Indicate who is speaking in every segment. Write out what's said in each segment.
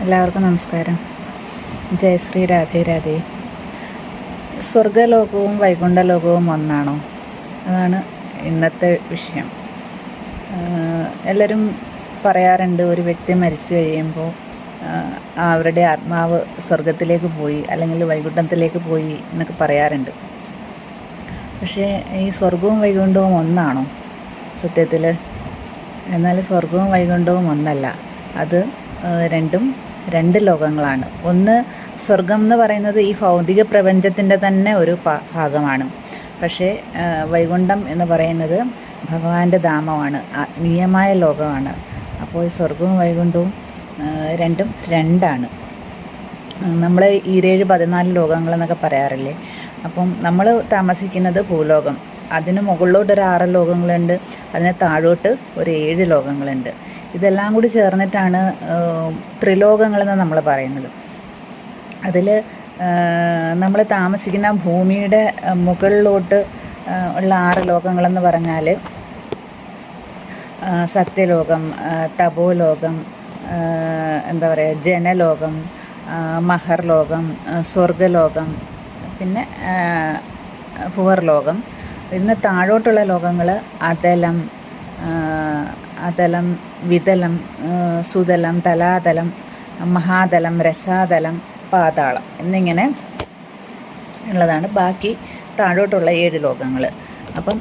Speaker 1: എല്ലാവർക്കും നമസ്കാരം. ജയശ്രീ രാധേ രാധേ. സ്വർഗലോകവും വൈകുണ്ഠലോകവും ഒന്നാണോ? അതാണ് ഇന്നത്തെ വിഷയം. എല്ലാവരും പറയാറുണ്ട് ഒരു വ്യക്തി മരിച്ചു കഴിയുമ്പോൾ അവരുടെ ആത്മാവ് സ്വർഗത്തിലേക്ക് പോയി അല്ലെങ്കിൽ വൈകുണ്ഠത്തിലേക്ക് പോയി എന്നൊക്കെ പറയാറുണ്ട്. പക്ഷേ ഈ സ്വർഗവും വൈകുണ്ഠവും ഒന്നാണോ സത്യത്തിൽ എന്നാൽ സ്വർഗവും വൈകുണ്ഠവും ഒന്നല്ല. അത് രണ്ടും രണ്ട് ലോകങ്ങളാണ്. ഒന്ന് സ്വർഗം എന്ന് പറയുന്നത് ഈ ഭൗതിക പ്രപഞ്ചത്തിന്റെ തന്നെ ഒരു ഭാഗമാണ്. പക്ഷേ വൈകുണ്ഠം എന്ന് പറയുന്നത് ഭഗവാന്റെ ധാമമാണ് ആത്മീയമായ ലോകമാണ്. അപ്പോൾ സ്വർഗവും വൈകുണ്ഠവും രണ്ടും രണ്ടാണ്. നമ്മൾ ഈരേഴ് പതിനാല് ലോകങ്ങളെന്നൊക്കെ പറയാറില്ലേ? അപ്പം നമ്മൾ താമസിക്കുന്നത് ഭൂലോകം. അതിന് മുകളിലോട്ട് ഒരു ആറ് ലോകങ്ങളുണ്ട് അതിന് താഴോട്ട് ഒരു ഏഴ് ലോകങ്ങളുണ്ട്. ഇതെല്ലാം കൂടി ചേർന്നിട്ടാണ് ത്രിലോകങ്ങളെന്ന് നമ്മൾ പറയുന്നത്. അതിൽ നമ്മൾ താമസിക്കുന്ന ഭൂമിയുടെ മുകളിലോട്ട് ഉള്ള ആറ് ലോകങ്ങളെന്ന് പറഞ്ഞാൽ സത്യലോകം തപോലോകം എന്താ പറയുക ജനലോകം മഹർ മഹർലോകം സ്വർഗലോകം പിന്നെ പുവർലോകം ഇന്ന് താഴോട്ടുള്ള ലോകങ്ങൾ അതലം അതലം വിതലം സുതലം തലാതലം മഹാതലം രസാതലം പാതാളം എന്നിങ്ങനെ ഉള്ളതാണ് ബാക്കി താഴോട്ടുള്ള ഏഴ് ലോകങ്ങൾ അപ്പം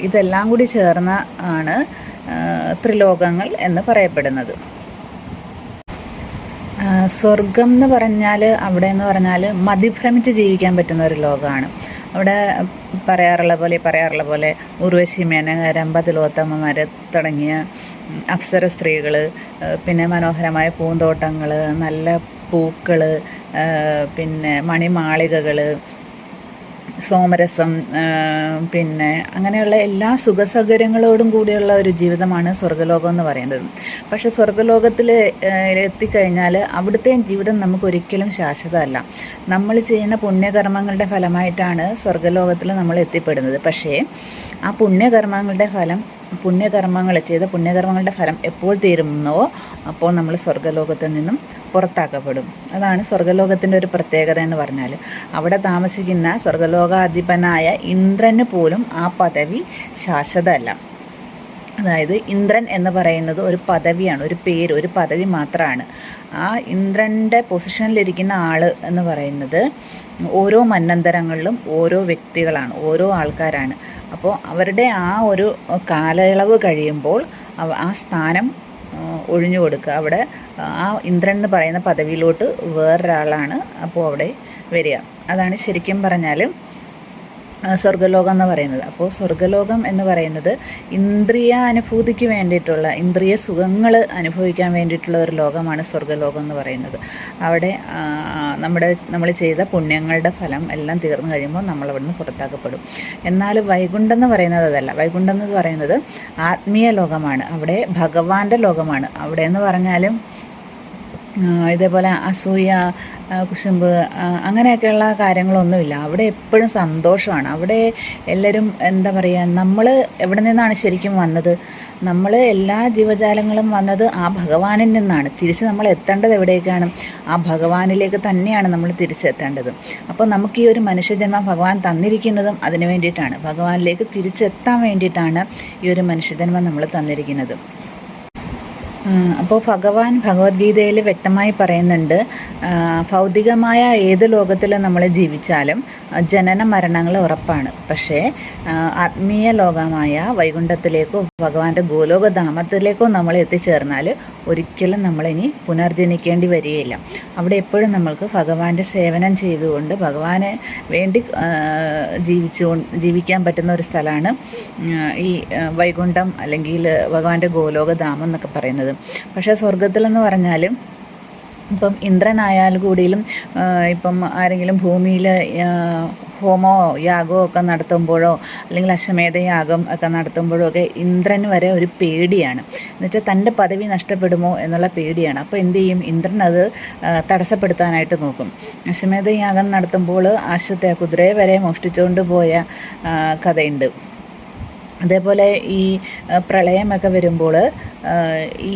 Speaker 1: ഇതെല്ലാം കൂടി ചേർന്ന ആണ് ത്രിലോകങ്ങൾ എന്ന് പറയപ്പെടുന്നത്. സ്വർഗം എന്ന് പറഞ്ഞാൽ അവിടെ എന്ന് പറഞ്ഞാൽ മതിഭ്രമിച്ച് ജീവിക്കാൻ പറ്റുന്ന ഒരു ലോകമാണ് അവിടെ പറയാറുള്ള പോലെ പറയാറുള്ള പോലെ ഉർവശി മേനക രമ്പതിലോത്തമ്മമാർ തുടങ്ങിയ അപ്സര സ്ത്രീകൾ പിന്നെ മനോഹരമായ പൂന്തോട്ടങ്ങൾ നല്ല പൂക്കൾ പിന്നെ മണിമാളികകൾ സോമരസം പിന്നെ അങ്ങനെയുള്ള എല്ലാ സുഖസൗകര്യങ്ങളോടും കൂടിയുള്ള ഒരു ജീവിതമാണ് സ്വർഗലോകം എന്ന് പറയുന്നത്. പക്ഷേ സ്വർഗലോകത്തിൽ എത്തിക്കഴിഞ്ഞാൽ അവിടുത്തെ ജീവിതം നമുക്ക് ഒരിക്കലും ശാശ്വതമല്ല. നമ്മൾ ചെയ്യുന്ന പുണ്യകർമ്മങ്ങളുടെ ഫലമായിട്ടാണ് സ്വർഗലോകത്തിൽ നമ്മൾ എത്തിപ്പെടുന്നത്. പക്ഷേ ആ പുണ്യകർമ്മങ്ങളുടെ ഫലം പുണ്യകർമ്മങ്ങൾ ചെയ്ത പുണ്യകർമ്മങ്ങളുടെ ഫലം എപ്പോൾ തീരുന്നുവോ അപ്പോൾ നമ്മൾ സ്വർഗലോകത്തിൽ നിന്നും പുറത്താക്കപ്പെടും. അതാണ് സ്വർഗലോകത്തിന്റെ ഒരു പ്രത്യേകത എന്ന് പറഞ്ഞാൽ അവിടെ താമസിക്കുന്ന സ്വർഗലോകാധിപനായ ഇന്ദ്രന് പോലും ആ പദവി ശാശ്വതമല്ല. അതായത് ഇന്ദ്രൻ എന്ന് പറയുന്നത് ഒരു പദവിയാണ് ഒരു പേര് ഒരു പദവി മാത്രമാണ്. ആ ഇന്ദ്രന്റെ പൊസിഷനിലിരിക്കുന്ന ആൾ എന്ന് പറയുന്നത് ഓരോ മന്നന്തരങ്ങളിലും ഓരോ വ്യക്തികളാണ് ഓരോ ആൾക്കാരാണ്. അപ്പോൾ അവരുടെ ആ ഒരു കാലയളവ് കഴിയുമ്പോൾ ആ സ്ഥാനം ഒഴിഞ്ഞു കൊടുക്കുക. അവിടെ ആ ഇന്ദ്രൻ എന്ന് പറയുന്ന പദവിയിലോട്ട് വേറൊരാളാണ്. അപ്പോൾ അവിടെ വരിക. അതാണ് ശരിക്കും പറഞ്ഞാൽ ആ, സ്വർഗലോകം എന്ന് പറയുന്നത്. അപ്പോൾ സ്വർഗലോകം എന്ന് പറയുന്നത് ഇന്ദ്രിയ അനുഭൂതിക്ക് വേണ്ടിയിട്ടുള്ള ഇന്ദ്രിയ സുഖങ്ങൾ അനുഭവിക്കാൻ വേണ്ടിയിട്ടുള്ള ഒരു ലോകമാണ് സ്വർഗലോകം എന്ന് പറയുന്നത്. അവിടെ നമ്മുടെ നമ്മൾ ചെയ്ത പുണ്യങ്ങളുടെ ഫലം എല്ലാം തീർന്നു കഴിയുമ്പോൾ നമ്മൾ അവിടുന്ന് പുറത്താക്കപ്പെടും. എന്നാൽ വൈകുണ്ഠം എന്ന് പറയുന്നത് അതല്ല. വൈകുണ്ഠം എന്ന് പറയുന്നത് ആത്മീയ ലോകമാണ്. അവിടെ ഭഗവാന്റെ ലോകമാണ്. അവിടെ എന്ന് പറഞ്ഞാലും ഇതേപോലെ അസൂയ കുശുമ്പ് അങ്ങനെയൊക്കെയുള്ള കാര്യങ്ങളൊന്നുമില്ല. അവിടെ എപ്പോഴും സന്തോഷമാണ്. അവിടെ എല്ലാവരും എന്താ പറയുക നമ്മൾ എവിടെ നിന്നാണ് ശരിക്കും വന്നത്? നമ്മൾ എല്ലാ ജീവജാലങ്ങളും വന്നത് ആ ഭഗവാനിൽ നിന്നാണ്. തിരിച്ച് നമ്മൾ എത്തേണ്ടത് എവിടേക്കാണ്? ആ ഭഗവാനിലേക്ക് തന്നെയാണ് നമ്മൾ തിരിച്ചെത്തേണ്ടത് അപ്പോൾ നമുക്ക് ഈ ഒരു മനുഷ്യജന്മം ഭഗവാൻ തന്നിരിക്കുന്നതും അതിനു വേണ്ടിയിട്ടാണ്. ഭഗവാനിലേക്ക് തിരിച്ചെത്താൻ വേണ്ടിയിട്ടാണ് ഈ ഒരു മനുഷ്യജന്മം നമ്മൾ തന്നിരിക്കുന്നത്. അപ്പോൾ ഭഗവാൻ ഭഗവത്ഗീതയിൽ വ്യക്തമായി പറയുന്നുണ്ട് ഭൗതികമായ ഏത് ലോകത്തിൽ നമ്മൾ ജീവിച്ചാലും ജനന മരണങ്ങൾ ഉറപ്പാണ്. പക്ഷേ ആത്മീയ ലോകമായ വൈകുണ്ഠത്തിലേക്കോ ഭഗവാന്റെ ഗോലോകധാമത്തിലേക്കോ നമ്മൾ എത്തിച്ചേർന്നാൽ ഒരിക്കലും നമ്മളിനി പുനർജനിക്കേണ്ടി വരികയില്ല. അവിടെ എപ്പോഴും നമ്മൾക്ക് ഭഗവാന്റെ സേവനം ചെയ്തുകൊണ്ട് ഭഗവാനെ വേണ്ടി ജീവിച്ചു ജീവിക്കാൻ പറ്റുന്ന ഒരു സ്ഥലമാണ് ഈ വൈകുണ്ഠം അല്ലെങ്കിൽ ഭഗവാന്റെ ഗോലോകധാമം എന്നൊക്കെ പറയുന്നത്. പക്ഷേ സ്വർഗത്തിലെന്ന് പറഞ്ഞാൽ ഇപ്പം ഇന്ദ്രനായാൽ കൂടിയും ഇപ്പം ആരെങ്കിലും ഭൂമിയിൽ ഹോമോ യാഗമോ ഒക്കെ നടത്തുമ്പോഴോ അല്ലെങ്കിൽ അശ്വമേധ യാഗം ഒക്കെ നടത്തുമ്പോഴോ ഒക്കെ ഇന്ദ്രൻ വരെ ഒരു പേടിയാണ്. എന്നുവെച്ചാൽ തന്റെ പദവി നഷ്ടപ്പെടുമോ എന്നുള്ള പേടിയാണ്. അപ്പോൾ എന്ത് ചെയ്യും? ഇന്ദ്രൻ അത് തടസ്സപ്പെടുത്താനായിട്ട് നോക്കും. അശ്വമേധ യാഗം നടത്തുമ്പോൾ ആശ്വത്തെ കുതിരയെ വരെ മോഷ്ടിച്ചുകൊണ്ട് പോയ കഥയുണ്ട്. അതേപോലെ ഈ പ്രളയമൊക്കെ വരുമ്പോൾ ഈ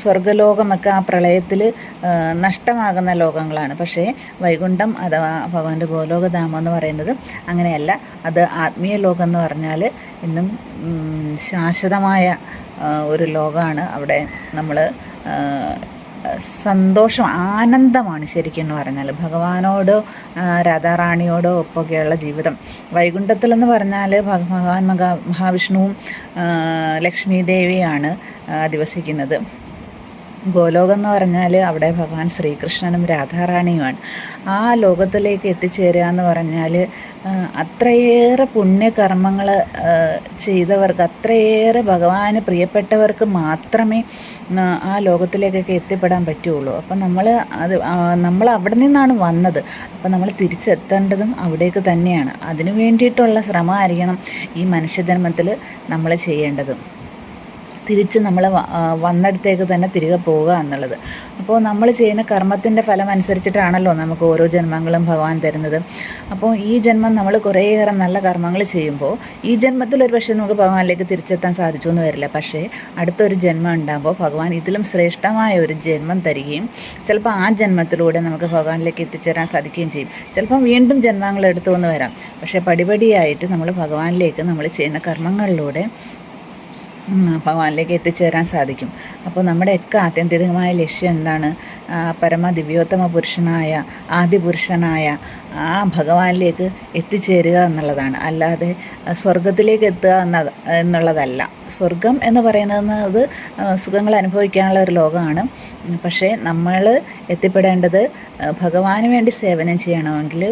Speaker 1: സ്വർഗലോകമൊക്കെ ആ പ്രളയത്തിൽ നഷ്ടമാകുന്ന ലോകങ്ങളാണ്. പക്ഷേ വൈകുണ്ഠം അഥവാ ഭഗവാന്റെ ഗോലോകധാമം എന്ന് പറയുന്നത് അങ്ങനെയല്ല. അത് ആത്മീയ ലോകം എന്ന് പറഞ്ഞാൽ ഇന്നും ശാശ്വതമായ ഒരു ലോകമാണ് അവിടെ നമ്മൾ സന്തോഷം ആനന്ദമാണ് ശരിക്കും എന്ന് പറഞ്ഞാൽ ഭഗവാനോടോ രാധാറാണിയോടോ ഒപ്പൊക്കെയുള്ള ജീവിതം. വൈകുണ്ഠത്തിലെന്ന് പറഞ്ഞാൽ ഭഗവാൻ മഹാ മഹാവിഷ്ണുവും ലക്ഷ്മി ദേവിയാണ് അധിവസിക്കുന്നത്. ഗോലോകം എന്ന് പറഞ്ഞാൽ അവിടെ ഭഗവാൻ ശ്രീകൃഷ്ണനും രാധാറാണിയുമാണ്. ആ ലോകത്തിലേക്ക് എത്തിച്ചേരുക എന്ന് പറഞ്ഞാൽ അത്രയേറെ പുണ്യകർമ്മങ്ങൾ ചെയ്തവർക്ക് അത്രയേറെ ഭഗവാന് പ്രിയപ്പെട്ടവർക്ക് മാത്രമേ ആ, ലോകത്തിലേക്കൊക്കെ എത്തിപ്പെടാൻ പറ്റുകയുള്ളൂ അപ്പം നമ്മൾ അത് നമ്മൾ അവിടെ നിന്നാണ് വന്നത്. അപ്പം നമ്മൾ തിരിച്ചെത്തേണ്ടതും അവിടേക്ക് തന്നെയാണ്. അതിനു വേണ്ടിയിട്ടുള്ള ശ്രമമായിരിക്കണം ഈ മനുഷ്യജന്മത്തിൽ നമ്മൾ ചെയ്യേണ്ടത്. തിരിച്ച് നമ്മൾ വന്നിടത്തേക്ക് തന്നെ തിരികെ പോവുക എന്നുള്ളത്. അപ്പോൾ നമ്മൾ ചെയ്യുന്ന കർമ്മത്തിന്റെ ഫലം അനുസരിച്ചിട്ടാണല്ലോ നമുക്ക് ഓരോ ജന്മങ്ങളും ഭഗവാൻ തരുന്നത്. അപ്പോൾ ഈ ജന്മം നമ്മൾ കുറേയേറെ നല്ല കർമ്മങ്ങൾ ചെയ്യുമ്പോൾ ഈ ജന്മത്തിൽ ഒരു പക്ഷേ നമുക്ക് ഭഗവാനിലേക്ക് തിരിച്ചെത്താൻ സാധിച്ചു എന്ന് വരില്ല. പക്ഷേ അടുത്തൊരു ജന്മം ഉണ്ടാകുമ്പോൾ ഭഗവാൻ ഇതിലും ശ്രേഷ്ഠമായ ഒരു ജന്മം തരികയും ചിലപ്പോൾ ആ ജന്മത്തിലൂടെ നമുക്ക് ഭഗവാനിലേക്ക് എത്തിച്ചേരാൻ സാധിക്കുകയും ചെയ്യും. ചിലപ്പം വീണ്ടും ജന്മങ്ങൾ എടുത്തു എന്ന് വരാം. പക്ഷേ പടിപടിയായിട്ട് നമ്മൾ ഭഗവാനിലേക്ക് നമ്മൾ ചെയ്യുന്ന കർമ്മങ്ങളിലൂടെ ഭഗവാനിലേക്ക് എത്തിച്ചേരാൻ സാധിക്കും. അപ്പോൾ നമ്മുടെയൊക്കെ ആത്യന്തികമായ ലക്ഷ്യം എന്താണ്? പരമ ദിവ്യോത്തമ പുരുഷനായ ആദിപുരുഷനായ ആ ഭഗവാനിലേക്ക് എത്തിച്ചേരുക എന്നുള്ളതാണ്. അല്ലാതെ സ്വർഗത്തിലേക്ക് എത്തുക എന്നത് എന്നുള്ളതല്ല. സ്വർഗം എന്ന് പറയുന്നത് സുഖങ്ങൾ അനുഭവിക്കാനുള്ള ഒരു ലോകമാണ്. പക്ഷേ നമ്മൾ എത്തിപ്പെടേണ്ടത് ഭഗവാന് വേണ്ടി സേവനം ചെയ്യണമെങ്കിൽ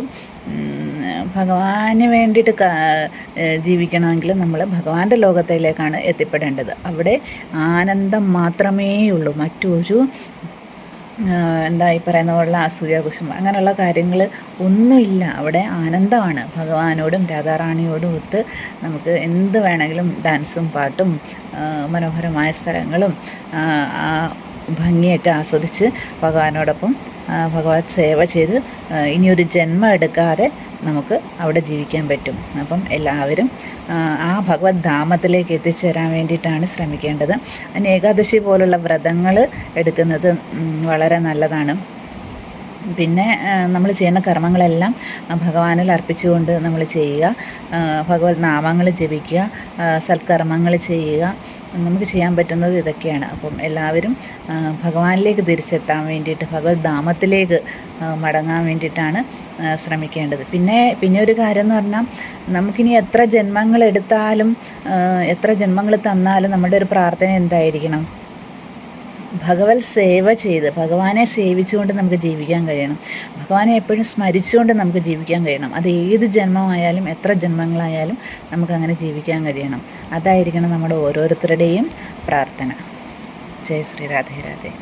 Speaker 1: ഭഗവാന് വേണ്ടിയിട്ട് ജീവിക്കണമെങ്കിൽ നമ്മൾ ഭഗവാന്റെ ലോകത്തിലേക്കാണ് എത്തിപ്പെടേണ്ടത്. അവിടെ ആനന്ദം മാത്രമേ ഉള്ളൂ മറ്റൊരു എന്താ ഈ പറയുന്ന പോലുള്ള അസൂയ അങ്ങനെയുള്ള കാര്യങ്ങൾ ഒന്നുമില്ല. അവിടെ ആനന്ദമാണ്. ഭഗവാനോടും രാധാറാണിയോടും ഒത്ത് നമുക്ക് എന്ത് വേണമെങ്കിലും ഡാൻസും പാട്ടും മനോഹരമായ സ്ഥലങ്ങളും ഭംഗിയൊക്കെ ആസ്വദിച്ച് ഭഗവാനോടൊപ്പം ഭഗവത് സേവ ചെയ്ത് ഇനിയൊരു ജന്മം എടുക്കാതെ നമുക്ക് അവിടെ ജീവിക്കാൻ പറ്റും. അപ്പം എല്ലാവരും ആ ഭഗവത് ധാമത്തിലേക്ക് എത്തിച്ചേരാൻ വേണ്ടിയിട്ടാണ് ശ്രമിക്കേണ്ടത്. അതിന് ഏകാദശി പോലുള്ള വ്രതങ്ങൾ എടുക്കുന്നത് വളരെ നല്ലതാണ്. പിന്നെ നമ്മൾ ചെയ്യുന്ന കർമ്മങ്ങളെല്ലാം ഭഗവാനിൽ അർപ്പിച്ചുകൊണ്ട് നമ്മൾ ചെയ്യുക. ഭഗവത് നാമങ്ങൾ ജപിക്കുക സൽക്കർമ്മങ്ങൾ ചെയ്യുക. നമുക്ക് ചെയ്യാൻ പറ്റുന്നത് ഇതൊക്കെയാണ്. അപ്പം എല്ലാവരും ഭഗവാനിലേക്ക് തിരിച്ചെത്താൻ വേണ്ടിയിട്ട് ഭഗവത് ധാമത്തിലേക്ക് മടങ്ങാൻ വേണ്ടിയിട്ടാണ് ശ്രമിക്കേണ്ടത്. പിന്നെ പിന്നെ ഒരു കാര്യം എന്ന് പറഞ്ഞാൽ നമുക്കിനി എത്ര ജന്മങ്ങൾ എടുത്താലും എത്ര ജന്മങ്ങൾ തന്നാലും നമ്മുടെ ഒരു പ്രാർത്ഥന എന്തായിരിക്കണം? ഭഗവത് സേവ ചെയ്ത് ഭഗവാനെ സേവിച്ചുകൊണ്ട് നമുക്ക് ജീവിക്കാൻ കഴിയണം. ഭഗവാനെ എപ്പോഴും സ്മരിച്ചുകൊണ്ട് നമുക്ക് ജീവിക്കാൻ കഴിയണം. അത് ഏത് ജന്മമായാലും എത്ര ജന്മങ്ങളായാലും നമുക്കങ്ങനെ ജീവിക്കാൻ കഴിയണം. അതായിരിക്കണം നമ്മുടെ ഓരോരുത്തരുടെയും പ്രാർത്ഥന. ജയ ശ്രീ രാധേ രാധേ.